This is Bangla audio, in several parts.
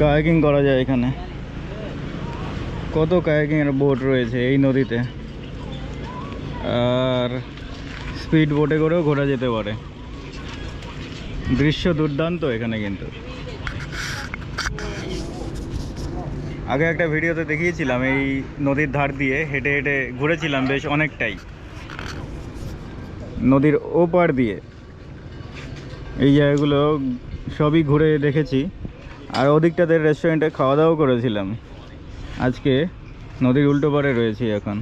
কায়াকিং করা যায় এখানে। কত কায়াকিং এর বোট রয়েছে এই নদীতে? আর স্পিড বোটে করেও ঘোরা যেতে পারে। দৃশ্য দুর্দান্ত এখানে কিন্তু। আগে একটা ভিডিওতে দেখিয়েছিলাম এই নদীর ধার দিয়ে হেঁটে হেঁটে ঘুরেছিলাম বেশ অনেকটাই। নদীর ওপার দিয়ে। এই জায়গাগুলো সবই ঘুরে দেখেছি। আর ওদিকটাতে রেস্টুরেন্টে খাওয়া দাওয়া করেছিলাম আজকে নদীর উল্টো পারে রয়েছি এখন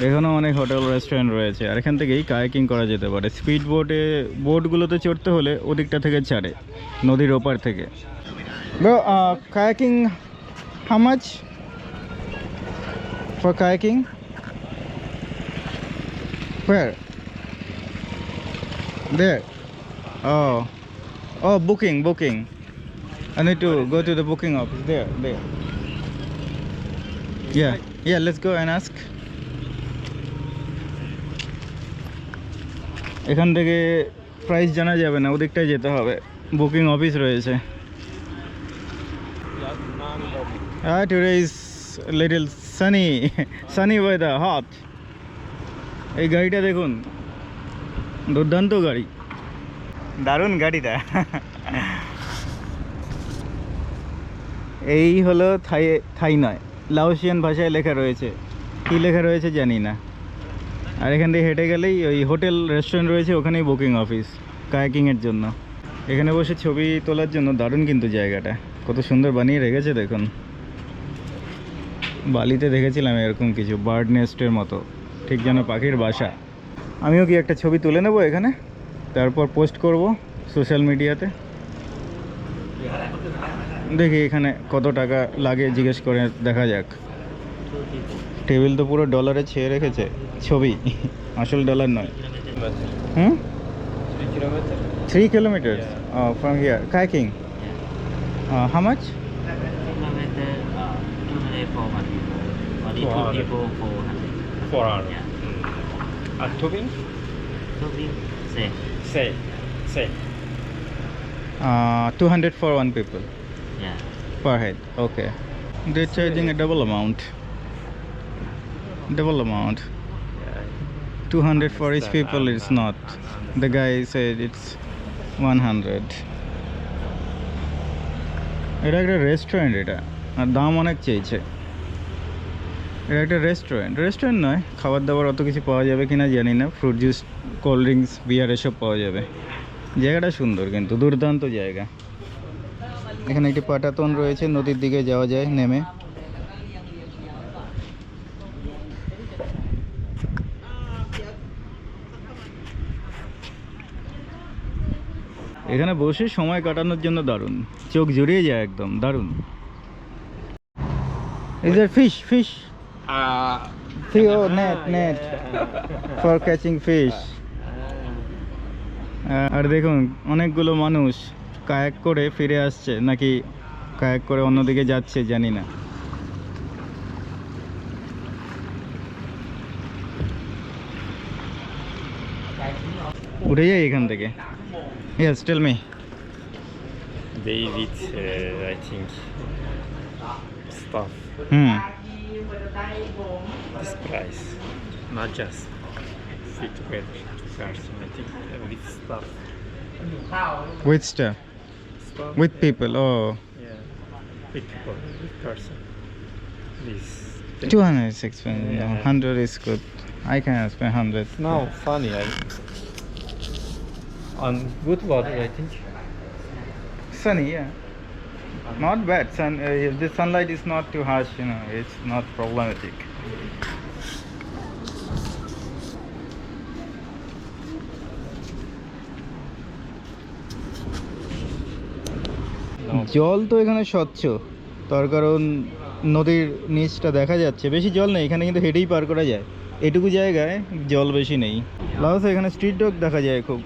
এখানেও অনেক হোটেল রেস্টুরেন্ট রয়েছে আর এখান থেকেই কায়াকিং করা যেতে পারে স্পিড বোটে বোটগুলোতে চড়তে হলে ওদিকটা থেকে ছাড়ে, নদীর ওপার থেকে kayaking how much for kayaking Where? There. Oh. Oh. I need to go to the booking office. There, there. Yeah, yeah, let's go and ask. এখান থেকে প্রাইস জানা যাবে না ওদিকটায় যেতে হবে বুকিং অফিস রয়েছে Ah, today is little sunny, sunny weather, hot. এই গাড়িটা দেখুন দুর্দান্ত গাড়ি দারুণ গাড়িটা এই হলো থাই থাই নয়। লাওসিয়ান ভাষায় লেখা রয়েছে। কি লেখা রয়েছে জানি না। আর এখান থেকে হেঁটে গেলেই ওই হোটেল, রেস্টুরেন্ট রয়েছে, ওখানেই বুকিং অফিস, কায়াকিংয়ের জন্য। এখানে বসে ছবি তোলার জন্য দারুণ কিন্তু জায়গাটা। কত সুন্দর বানিয়ে রেখেছে দেখুন। বালিতে দেখেছিলাম এরকম কিছু, বার্ড নেস্টের মতো, ঠিক যেন পাখির বাসা। আমিও কি একটা ছবি তুলে নেব এখানে? তারপর পোস্ট করব সোশ্যাল মিডিয়াতে। দেখি এখানে কত টাকা লাগে জিজ্ঞেস করে দেখা যাক টেবিল তো পুরো ডলারে ছেয়ে রেখেছে ছবি আসল ডলার নয় হুম three kilometre from here kayaking how much Kilometer, uh, kilometer for one people. Only two 400. people, 400. 400. Yeah. And tubing? So we say, Say. Say. Two hundred for one people yeah. per head okay. They're charging a double amount. Double amount. 200 for each people it's not. The guy said it's 100 এটা একটা রেস্টুরেন্ট এটা। আর দাম অনেক চেয়েছে। এটা একটা রেস্টুরেন্ট রেস্টুরেন্ট নয় খাবার দাবার অত কিছু পাওয়া যাবে কিনা জানি না। Fruit juice cold drinks beer এসব পাওয়া যাবে। জায়গাটা সুন্দর কিন্তু দুর্দান্ত জায়গা। এখানে একটি পাটাতন রয়েছে নদীর দিকে যাওয়া যায় নেমে। এখানে বসে সময় কাটানোর জন্য দারুণ। চোখ জুড়িয়ে যায় একদম দারুণ। ইজ আর fish fish Uh, O net net for catching fish আর দেখুন অনেকগুলো মানুষ। কায়েক করে ফিরে আসছে নাকি কায়েক করে অন্যদিকে যাচ্ছে জানি না। উঠে যাই এখান থেকে। স্টেল মে hmm. With stuff. people. With people, oh. Yeah, with people, with person. This. Thing. 200 is expensive, yeah. 100 is good. I can spend 100. No, funny. I, on good water, I think. Sunny, yeah. Not bad. Sun, uh, the sunlight is not too harsh, you know, it's not problematic. জল তো এখানে স্বচ্ছ। তার কারণ নদীর নিচটা দেখা যাচ্ছে। বেশি জল নেই, এখানে কিন্তু হেঁটেই পার করা যায়। এটুকু জায়গায় জল বেশি নেই। লাউসে এখানে স্ট্রিট ডগ দেখা যায় খুব।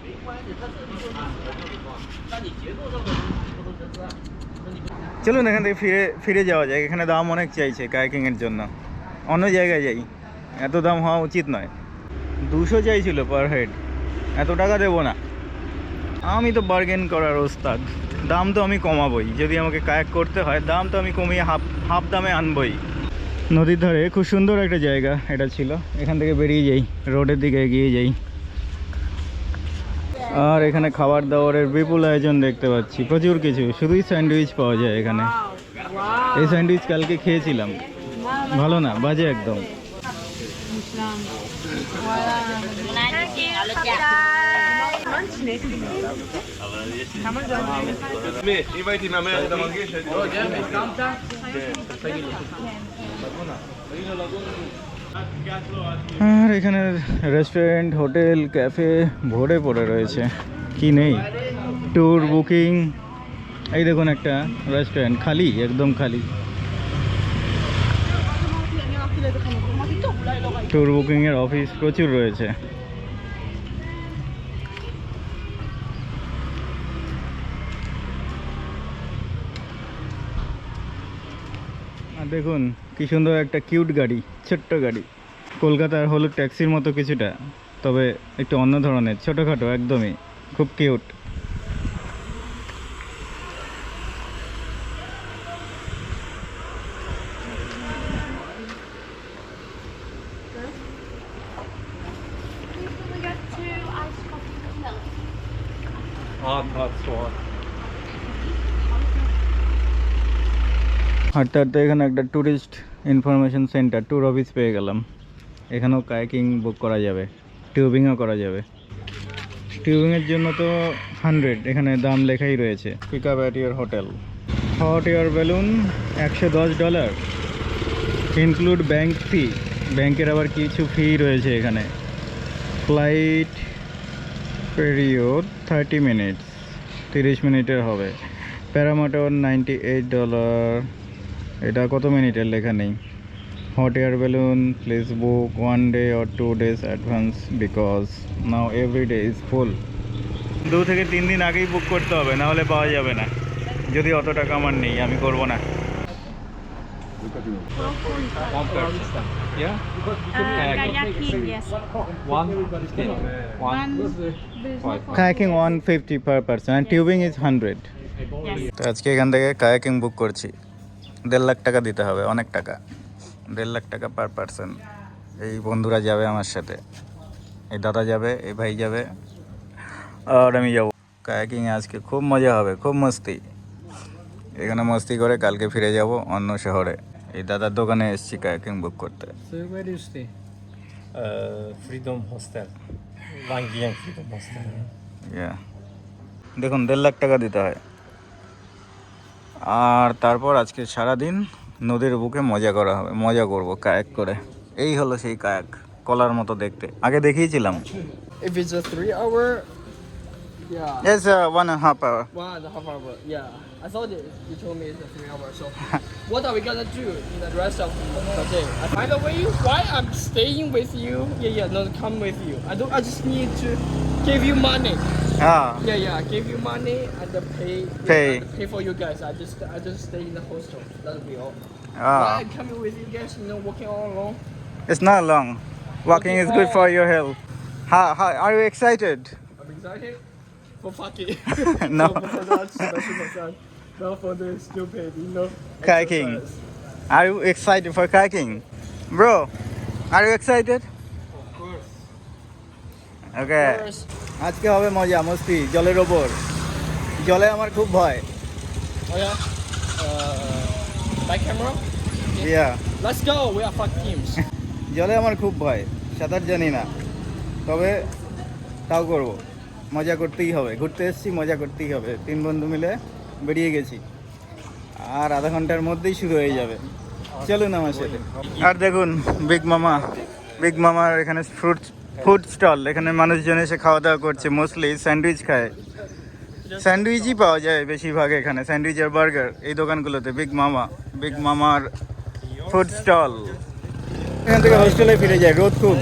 চলুন এখান থেকে ফিরে ফিরে যাওয়া যায় এখানে দাম অনেক চাইছে কায়াকিংয়ের জন্য। অন্য জায়গায় যাই। এত দাম হওয়া উচিত নয়। দুশো চাইছিল পার হেড এত টাকা দেবো না। আমি তো বার্গেন করার ওস্তাদ। দাম তো আমি কমাবই, যদি আমাকে কায়াক করতে হয়, দাম তো আমি কমিয়ে হাফ হাফ দামে আনবই। নদীর ধারে খুব সুন্দর একটা জায়গা এটা ছিল, এখান থেকে বেরিয়ে যাই, রোডের দিকে এগিয়ে যাই। আর এখানে খাবার দাবারের বিপুল আয়োজন দেখতে পাচ্ছি, প্রচুর কিছু, শুধুই স্যান্ডউইচ পাওয়া যায় এখানে। এই স্যান্ডউইচ কালকে খেয়েছিলাম, ভালো না, বাজে একদম। আর এখানে রেস্টুরেন্ট হোটেল ক্যাফে ভরে পড়ে রয়েছে। কি নেই? ট্যুর বুকিং এই দেখুন একটা রেস্টুরেন্ট খালি, একদম খালি। ট্যুর বুকিংয়ের অফিস প্রচুর রয়েছে। দেখুন, কি সুন্দর একটা কিউট গাড়ি, ছোট্ট গাড়ি। কলকাতার হলুদ ট্যাক্সির মতো কিছুটা, তবে একটু অন্য ধরনের, ছোটোখাটো, একদমই, খুব কিউট Hot, hot, hot. হাঁটতে হাঁটতে এখানে একটা tourist information centre tour office পেয়ে গেলাম। এখানেও কায়াকিং বুক করা যাবে টিউবিংও করা যাবে। টিউবিংয়ের জন্য তো হান্ড্রেড এখানে দাম লেখাই রয়েছে। Pick up at your hotel hot air balloon একশো দশ ডলার ইনক্লুড ব্যাংক ফি ব্যাংকের আবার কিছু ফি রয়েছে এখানে। ফ্লাইট পেরিয়ড থার্টি মিনিটস তিরিশ মিনিটের হবে। প্যারামোটর নাইনটি এইট ডলার এটা কত মিনিটের লেখা নেই? Hot air balloon please book one day or two days advance because now every day is full দু থেকে তিন দিন আগেই বুক করতে হবে না হলে পাওয়া যাবে না। যদি অত টাকা আমার নেই আমি করব না. Kayaking one fifty per person and tubing is hundred আজকে এখান থেকে কায়াকিং বুক করছি। দেড় লাখ টাকা দিতে হবে অনেক টাকা। দেড় লাখ টাকা পার পার্সন এই বন্ধুরা যাবে আমার সাথে। এই দাদা যাবে এই ভাই যাবে আর আমি যাব। কায়াকিংয়ে আজকে খুব মজা হবে খুব মস্তি। এখানে মস্তি করে কালকে ফিরে যাব অন্য শহরে। এই দাদার দোকানে এসেছি কায়াকিং বুক করতে? Uh. দেখুন দেড় লাখ টাকা দিতে হয়। আর তারপর আজকে সারাদিন নদীর বুকে মজা করা হবে মজা করব কায়াক করে এই হলো সেই কায়াক কলার মতো দেখতে আগে দেখিয়েছিলাম If it's a three hour, yeah, as one half hour one and a half hour. Yeah, I thought it, you told me it's a three hour. So, what are we gonna do in the rest of the day? I find a way why I'm staying with you. Yeah, yeah, no, come with you. I don't. I just need to give you money. Ah. Yeah, yeah. I gave you money and then pay. Pay. Pay for you guys. I just I just stay in the hostel. That'll be all. Ah. But I'm coming with you guys. You know, walking all along. It's not long. Walking is good for your health. How, how are you excited? I'm excited for fucking. no. No for. Not for the stupid, you know. Kayaking. Are you excited for kayaking? Bro, are you excited? Of course. Okay. Of course. আজকে হবে মজা মস্তি জলের ওপর। জলে আমার খুব ভয়। oh yeah. Uh, my camera. Yeah Let's go. We are fuck teams. জলে আমার খুব ভয় সাঁতার জানি না। তবে তাও করব। মজা করতেই হবে। ঘুরতে এসেছি মজা করতেই হবে। তিন বন্ধু মিলে বেরিয়ে গেছি। আর আধা ঘণ্টার মধ্যেই শুরু হয়ে যাবে। চলুন আমার সাথে। আর দেখুন বিগ মামা বিগ মামার এখানে ফ্রুট ফুড স্টল, এখানে মানুষজন এসে খাওয়া দাওয়া করছে মোস্টলি স্যান্ডউইচ খায়। স্যান্ডউইচই পাওয়া যায় বেশিরভাগ এখানে, স্যান্ডউইচ আর বার্গার, এই দোকানগুলোতে বিগ মামা বিগ মামার ফুড স্টল। এখান থেকে হোস্টেলে ফিরে যায়, রোদ খুব।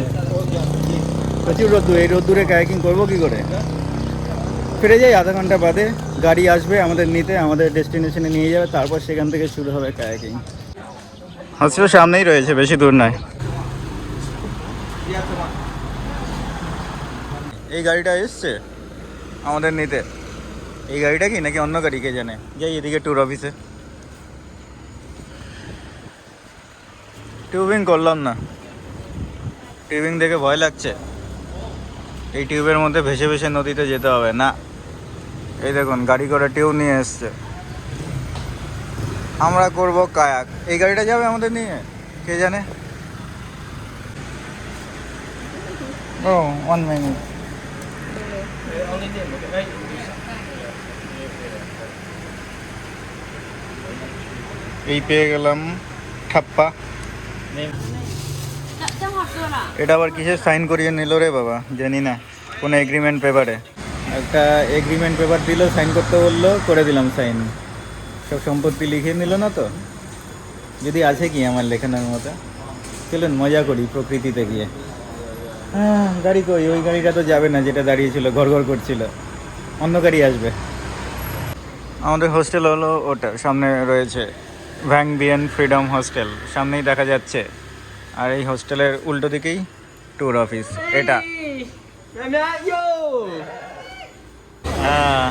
প্রচুর রোদ্দুর, এই রোদ্দুরে কায়াকিং করব কী করে? ফিরে যাই আধা ঘণ্টা বাদে, গাড়ি আসবে আমাদের নিতে, আমাদের ডেস্টিনেশনে নিয়ে যাবে, তারপর সেখান থেকে শুরু হবে কায়াকিং হোস্টেল সামনেই রয়েছে, বেশি দূর নয়। এই গাড়িটা এসছে? আমাদের নিতে। এই গাড়িটা কি নাকি অন্য গাড়ি কে জানে? যাই এদিকে ট্যুর অফিসে টিউবিং করলাম না। টিউবিং দেখে ভয় লাগছে। এই টিউবের মধ্যে ভেসে ভেসে নদীতে যেতে হবে। না। এই দেখুন গাড়ি করে টিউব নিয়ে এসছে। আমরা করব কায়াক। এই গাড়িটা যাবে আমাদের নিয়ে? কে জানে? ও ওয়ান মিনিট এই পেয়ে গেলাম ঠাপ্পা। এটা আবার কিসের সাইন করিয়ে নিল রে বাবা, জানি না। কোনো এগ্রিমেন্ট পেপারে একটা এগ্রিমেন্ট পেপার দিল, সাইন করতে বলল, করে দিলাম সাইন। সব সম্পত্তি লিখে নিল না তো? যদি আছে কি আমার লেখানোর মতো? চলুন, মজা করি প্রকৃতিতে গিয়ে। গাড়ি কই? ওই গাড়িটা তো যাবে না, যেটা দাঁড়িয়েছিল, ঘর ঘর করছিল। অন্য গাড়ি আসবে। আমাদের হোস্টেল হলো ওটা, সামনে রয়েছে ভ্যাং বিএন ফ্রিডম হোস্টেল। সামনেই দেখা যাচ্ছে। আর এই হোস্টেলের উল্টো দিকেই ট্যুর অফিস, এটা। yo! হ্যাঁ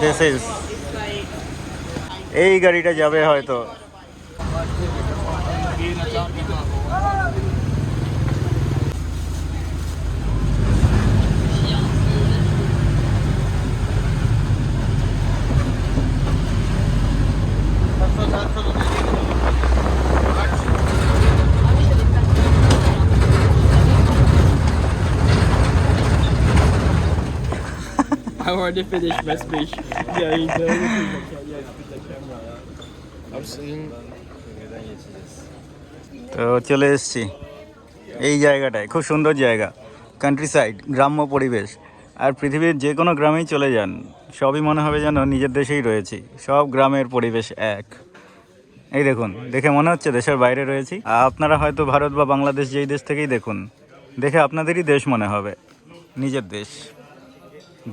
দিস ইজ এই গাড়িটা যাবে হয়তো। I already finished my speech. Yeah, you know. I'm saying. তো চলে এসেছি। এই জায়গাটায় খুব সুন্দর জায়গা। কান্ট্রি সাইড গ্রাম্য পরিবেশ। আর পৃথিবীর যে কোনো গ্রামেই চলে যান। সবই মনে হবে যেন নিজের দেশেই রয়েছি। সব গ্রামের পরিবেশ এক। এই দেখুন দেখে মনে হচ্ছে দেশের বাইরে রয়েছি। আর আপনারা হয়তো ভারত বা বাংলাদেশ যেই দেশ থেকেই দেখুন দেখে আপনাদেরই দেশ মনে হবে। নিজের দেশ।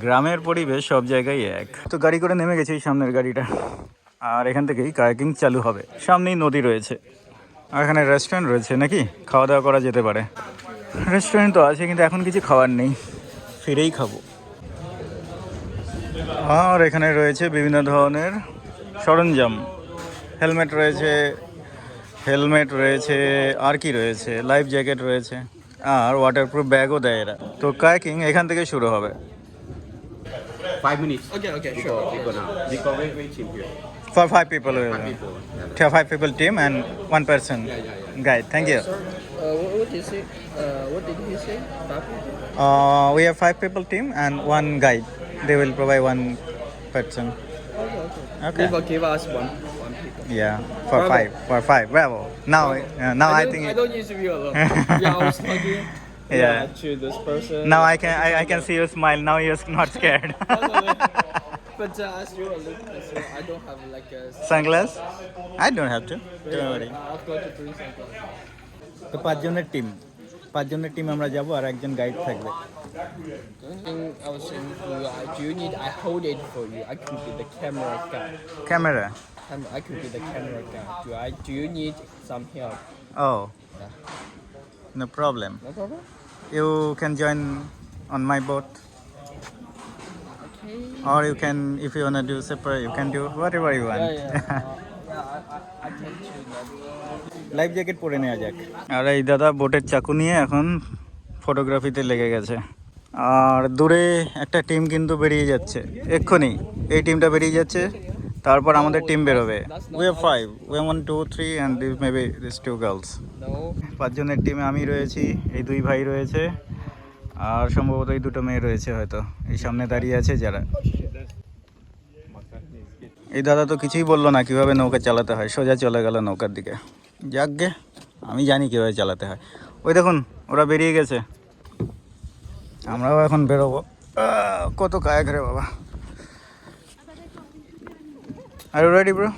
গ্রামের পরিবেশ সব জায়গায় এক। তো গাড়ি করে নেমে গেছি এই সামনের গাড়িটা। আর এখান থেকেই কায়াকিং চালু হবে। সামনেই নদী রয়েছে। আর এখানে রেস্টুরেন্ট রয়েছে নাকি? খাওয়া দাওয়া করা যেতে পারে। রেস্টুরেন্ট তো আছে, কিন্তু এখন কিছু খাবার নেই। ফিরেই খাব। আর এখানে রয়েছে বিভিন্ন ধরনের সরঞ্জাম। হেলমেট রয়েছে হেলমেট রয়েছে, আর কি রয়েছে? লাইফ জ্যাকেট রয়েছে। আর ওয়াটারপ্রুফ ব্যাগও দেয় এরা। তো কায়াকিং এখান থেকে শুরু হবে। Five minutes. Okay, okay, We sure. go, we go now. We go wait, wait team here. For five people, we Five will. people. Yeah. Yeah, five people team and one person Yeah, yeah, guide. Thank you. Uh, what, what did he say? Uh, what did he say? Five people? Uh, we have five people team and one guide. They will provide one person. Okay, okay. Okay. Give, give us one, one people. Yeah, for Bravo. five. For five. Bravo. Now, uh, now I, don't, think. I don't need to be alone. yeah, I was talking Yeah. to this person. now I can I, I can see you smile. Now you're not scared. But uh, as you look, as you, I don't have like a. Sunglass? I don't have to. Don't worry. I've got to bring some glasses. তো পাঁচজনের টিম পাঁচজনের টিম আমরা যাব আর একজন গাইড থাকবে The only thing I was saying for you, I, do you need I hold it for you? I could be the camera guy. Camera I'm, I could be the camera guy. Do I? Do you need some help? O Yeah. No problem No problem. You can join on my boat Okay. or you can if you wanna do separate you can do whatever you want Yeah, yeah. Uh, yeah, I, I, can do that. Life jacket পরে নেওয়া যাক আর এই দাদা বোটের চাকু নিয়ে এখন ফটোগ্রাফিতে লেগে গেছে আর দূরে একটা টিম কিন্তু বেরিয়ে যাচ্ছে এক্ষুনি এই টিমটা বেরিয়ে যাচ্ছে তারপর আমাদের টিম বেরোবে। We have five we one two three and this maybe this two girls পাঁচজনের টিমে আমি রয়েছি এই দুই ভাই রয়েছে আর সম্ভবত এই দুটো মেয়ে রয়েছে হয়তো। এই সামনে দাঁড়িয়ে আছে যারা। এই দাদা তো কিছুই বলল না কীভাবে নৌকা চালাতে হয়। সোজা চলে গেল নৌকার দিকে। যাক গে আমি জানি কীভাবে চালাতে হয়। ওই দেখুন ওরা বেরিয়ে গেছে। আমরাও এখন বেরোবো। কত কায়াক রে বাবা। Are you ready bro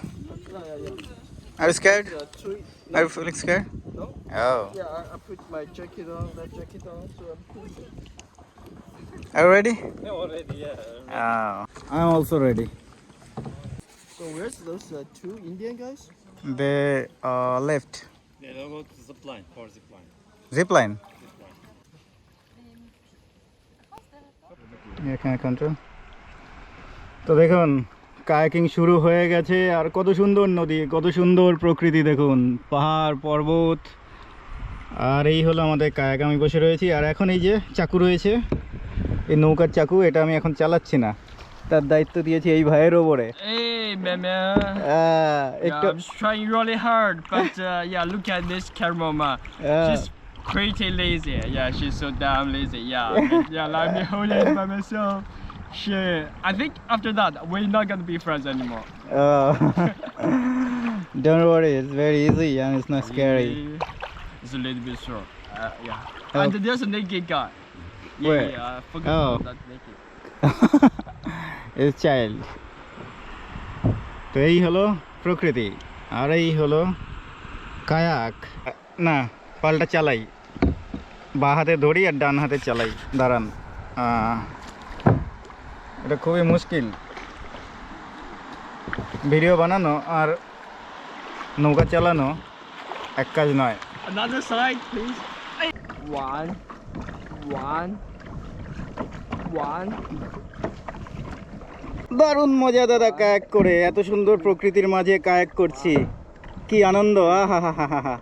are scared Yeah, three. Are you feeling scared No? Oh. Yeah, I, I put my jacket on, that jacket on, so I'm cool. Are you ready? Yeah, already, yeah. Oh. I'm also ready. So where's those uh, two Indian guys? They uh, left. Yeah, they'll go to zip line, for zip line. Zip line. Yeah, can I control? তো দেখুন কায়াকিং শুরু হয়ে গেছে। আর কত সুন্দর নদী কত সুন্দর প্রকৃতি দেখুন। পাহাড় পর্বত। আর এই হলো আমাদের কায়াক আমি বসে রয়েছি। আর এখন এই যে চাকু রয়েছে এই নৌকার চাকু এটা আমি এখন চালাচ্ছি না। তার দায়িত্ব দিয়েছি এই ভাইয়ের ওপরে। Pretty lazy, yeah, she's so damn lazy, yeah, yeah, let me hold it by myself. Shit. I think after that, we're not gonna be friends anymore. uh, don't worry it's very easy and it's not scary Yeah, It's a little bit short. Uh, yeah. Oh. And there's a naked guy. Yeah, Where? yeah, I forgot Oh. about that naked. it's child তো এই হলো প্রকৃতি আর এই হলো কায়াক না পাল্টা চালাই বা হাতে ধরি আর ডান হাতে চালাই দাঁড়ান আহ, এটা খুবই মুশকিল। ভিডিও বানানো আর নৌকা চালানো এক কাজ নয়। Another side, please. One, one, one. দারুণ মজা দাদা কায়াক করে এত সুন্দর প্রকৃতির মাঝে কায়াক করছি। কি আনন্দ আহা হা হা হা।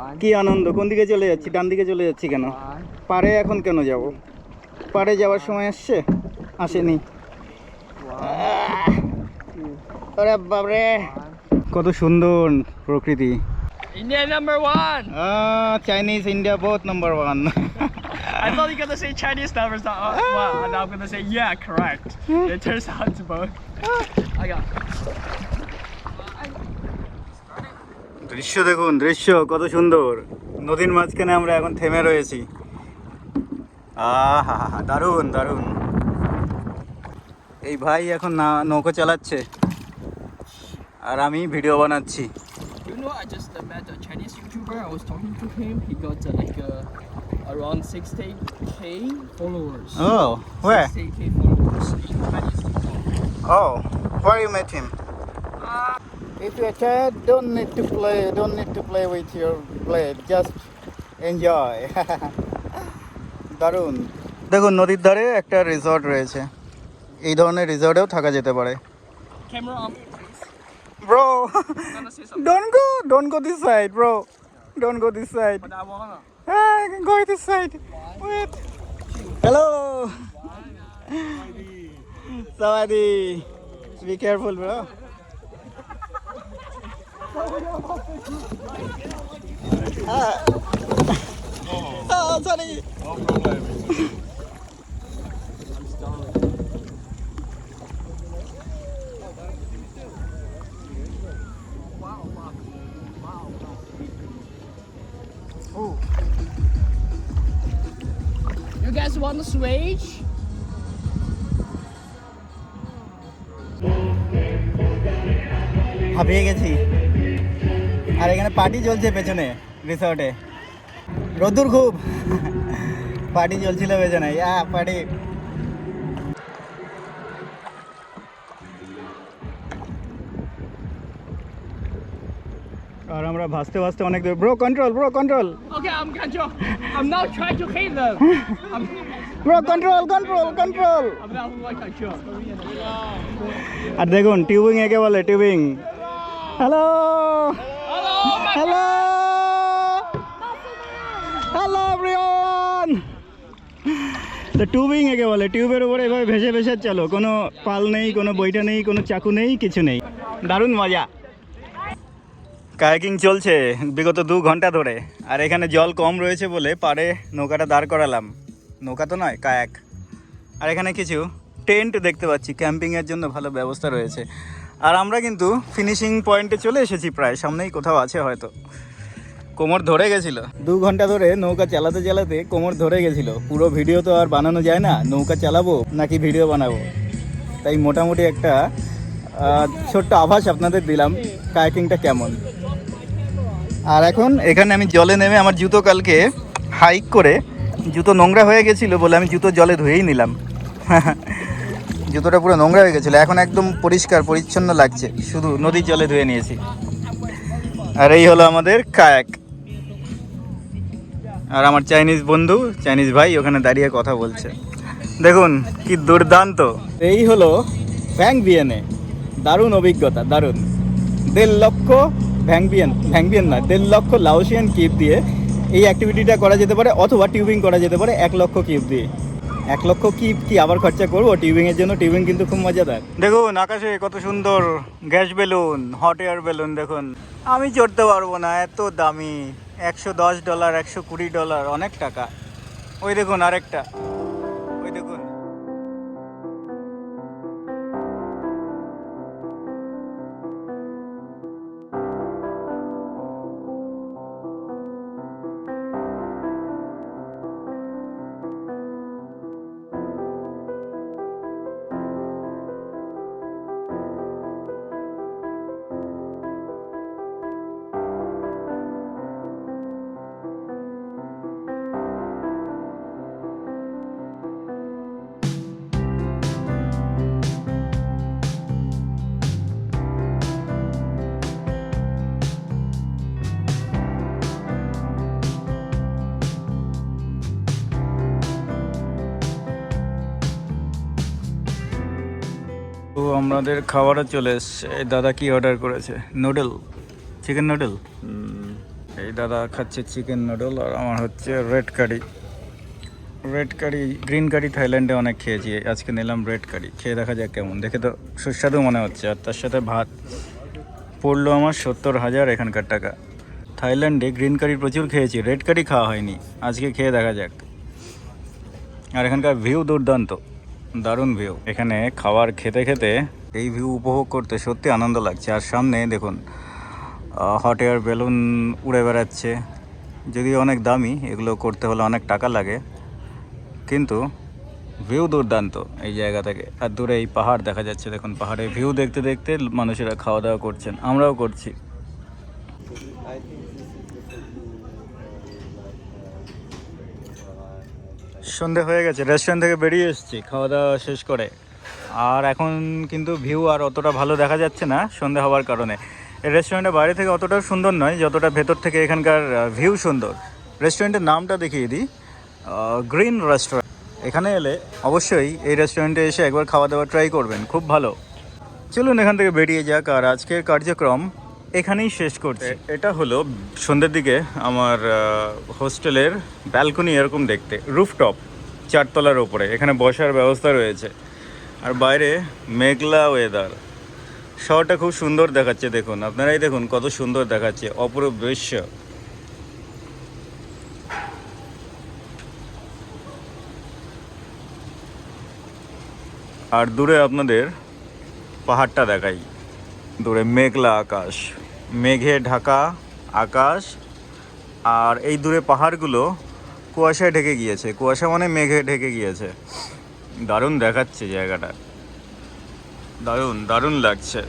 One, কি আনন্দ কোন দিকে চলে যাচ্ছি ডান দিকে চলে যাচ্ছি কেন? One, পারে এখন কেন যাব? পারে যাওয়ার সময় আসছে? আসেনি! ওরে বাবরে কত সুন্দর প্রকৃতি India number one. Chinese India both number one I thought you were gonna say Chinese number so oh, wow, and I'm gonna say yeah, correct. It turns out to both. I got. দৃশ্য দেখুন দৃশ্য কত সুন্দর নদীর মাঝখানে আমরা এখন থেমে রয়েছি আহা হা দারুণ দারুণ এই ভাই এখন না নৌকো চালাচ্ছে আর আমি ভিডিও বানাচ্ছি You know, I just uh, met a Chinese YouTuber. I was talking to him. He got uh, like uh, around 60k followers. O where 60k followers. oh where you met him Uh, if you're tired don't need to play don't need to play with your blade just enjoy দারুণ দেখুন নদীর ধারে একটা রিসর্ট রয়েছে এই ধরনের রিসর্টেও থাকা যেতে পারে Camera on, please. Bro, I'm gonna say something, don't go, don't go this side, bro. Don't go this side. but I wanna. Ah, go this side. Oh. You guys want to switch? হাঁপিয়ে গেছি। আর এখানে পার্টি চলছে পেছনে রিসর্টে রোদ্দুর খুব। পার্টি চলছিল পেছনে। ইয়া পার্টি আর আমরা ভাসতে ভাসতে অনেক দূর। Bro control bro control Okay, I'm gonna. I'm not trying to hate them. I'm, bro control control control. আর দেখুন টিউবিং একে বলে tubing hello hello hello everyone তো টিউবিং একে বলে টিউবের উপরে এভাবে ভেসে ভেসে চলো। কোনো পাল নেই কোনো বইটা নেই কোনো চাকু নেই কিছু নেই। দারুণ মজা। কায়াকিং চলছে বিগত দু ঘণ্টা ধরে। আর এখানে জল কম রয়েছে বলে পারে নৌকাটা দাঁড় করালাম। নৌকা তো নয়, কায়াক। আর এখানে কিছু টেন্ট দেখতে পাচ্ছি ক্যাম্পিংয়ের জন্য ভালো ব্যবস্থা রয়েছে। আর আমরা কিন্তু ফিনিশিং পয়েন্টে চলে এসেছি প্রায়, সামনেই কোথাও আছে হয়তো। কোমর ধরে গেছিল। দু ঘণ্টা ধরে নৌকা চালাতে চালাতে কোমর ধরে গেছিল। পুরো ভিডিও তো আর বানানো যায় না, নৌকা চালাবো নাকি ভিডিও বানাবো? তাই মোটামুটি একটা ছোট্ট আভাস আপনাদের দিলাম, কায়াকিংটা কেমন? আর এখন এখানে আমি জলে নেমে আমার জুতো কালকে হাইক করে জুতো নোংরা হয়ে গেছিল বলে আমি জুতো জলে ধুয়েই নিলাম। জুতোটা পুরো নোংরা হয়ে গেছিল, এখন একদম পরিষ্কার, পরিচ্ছন্ন লাগছে। শুধু নদীর জলে ধুয়ে নিয়েছি। আর এই হলো আমাদের কায়াক আর আমার চাইনিজ বন্ধু চাইনিজ ভাই, ওখানে দাঁড়িয়ে কথা বলছে। দেখুন, কি দুর্দান্ত। এই হলো ভ্যাং বিয়েনে দারুণ অভিজ্ঞতা, দারুণ। দেড় লক্ষ ভ্যাংবিয়ান ভ্যাংবিয়ান না দেড় লক্ষ লাউসিয়ান কিপ দিয়ে এই অ্যাক্টিভিটিটা করা যেতে পারে, অথবা টিউবিং করা যেতে পারে, এক লক্ষ কিপ দিয়ে। এক লক্ষ কিপ কি আবার খরচা করব? টিউবিংয়ের জন্য টিউবিং কিন্তু খুব মজাদার। দেখুন, আকাশে কত সুন্দর gas balloon hot air balloon দেখুন। আমি চড়তে পারব না, এত দামি। একশো দশ ডলার একশো কুড়ি ডলার অনেক টাকা। ওই দেখুন আরেকটা। তো আমাদের খাবারও চলে এসছে। এই দাদা কি অর্ডার করেছে? নুডল চিকেন নুডল এই দাদা খাচ্ছে চিকেন নুডল আর আমার হচ্ছে red curry red curry green curry থাইল্যান্ডে অনেক খেয়েছি। আজকে নিলাম রেড কারি খেয়ে দেখা যাক কেমন। দেখে তো সুস্বাদু মনে হচ্ছে। আর তার সাথে ভাত। পড়ল আমার সত্তর হাজার এখানকার টাকা। থাইল্যান্ডে গ্রিন কারি প্রচুর খেয়েছি। রেড কারি খাওয়া হয়নি। আজকে খেয়ে দেখা যাক। আর এখানকার ভিউ দুর্দান্ত। দারুণ ভিউ এখানে খাবার খেতে খেতে এই ভিউ উপভোগ করতে সত্যি আনন্দ লাগছে। আর সামনে দেখুন হট এয়ার বেলুন উড়ে বেড়াচ্ছে। যদিও অনেক দামি, এগুলো করতে হলে অনেক টাকা লাগে। কিন্তু ভিউ দুর্দান্ত এই জায়গা থেকে। আর দূরে এই পাহাড় দেখা যাচ্ছে। দেখুন পাহাড়ে ভিউ দেখতে দেখতে মানুষেরা খাওয়া দাওয়া করছেন। আমরাও করছি। সন্ধে হয়ে গেছে রেস্টুরেন্ট থেকে বেরিয়ে এসেছি, খাওয়া দাওয়া শেষ করে। আর এখন কিন্তু ভিউ আর অতটা ভালো দেখা যাচ্ছে না সন্ধে হওয়ার কারণে। এই রেস্টুরেন্টের বাইরে থেকে অতটাও সুন্দর নয়, যতটা ভেতর থেকে এখানকার ভিউ সুন্দর। রেস্টুরেন্টের নামটা দেখিয়ে দিই গ্রিন রেস্টুরেন্ট এখানে এলে অবশ্যই এই রেস্টুরেন্টে এসে একবার খাওয়া দাওয়া ট্রাই করবেন, খুব ভালো। চলুন এখান থেকে বেরিয়ে যাক, আর আজকের কার্যক্রম এখানেই শেষ করছে। এটা হলো সন্ধ্যের দিকে আমার হোস্টেলের ব্যালকনি এরকম দেখতে, রুফটপ, চারতলার ওপরে, এখানে বসার ব্যবস্থা রয়েছে। আর বাইরে মেঘলা ওয়েদার শহরটা খুব সুন্দর দেখাচ্ছে, দেখুন, আপনারাই দেখুন কত সুন্দর দেখাচ্ছে, অপরূপ দৃশ্য। আর দূরে আপনাদের পাহাড়টা দেখাই, দূরে মেঘলা আকাশ। মেঘে ঢাকা, আকাশ আর এই দূরে পাহাড়গুলো কুয়াশায় ঢেকে গিয়েছে। কুয়াশা মানে মেঘে ঢেকে গিয়েছে। দারুণ দেখাচ্ছে জায়গাটা। দারুণ দারুণ লাগছে।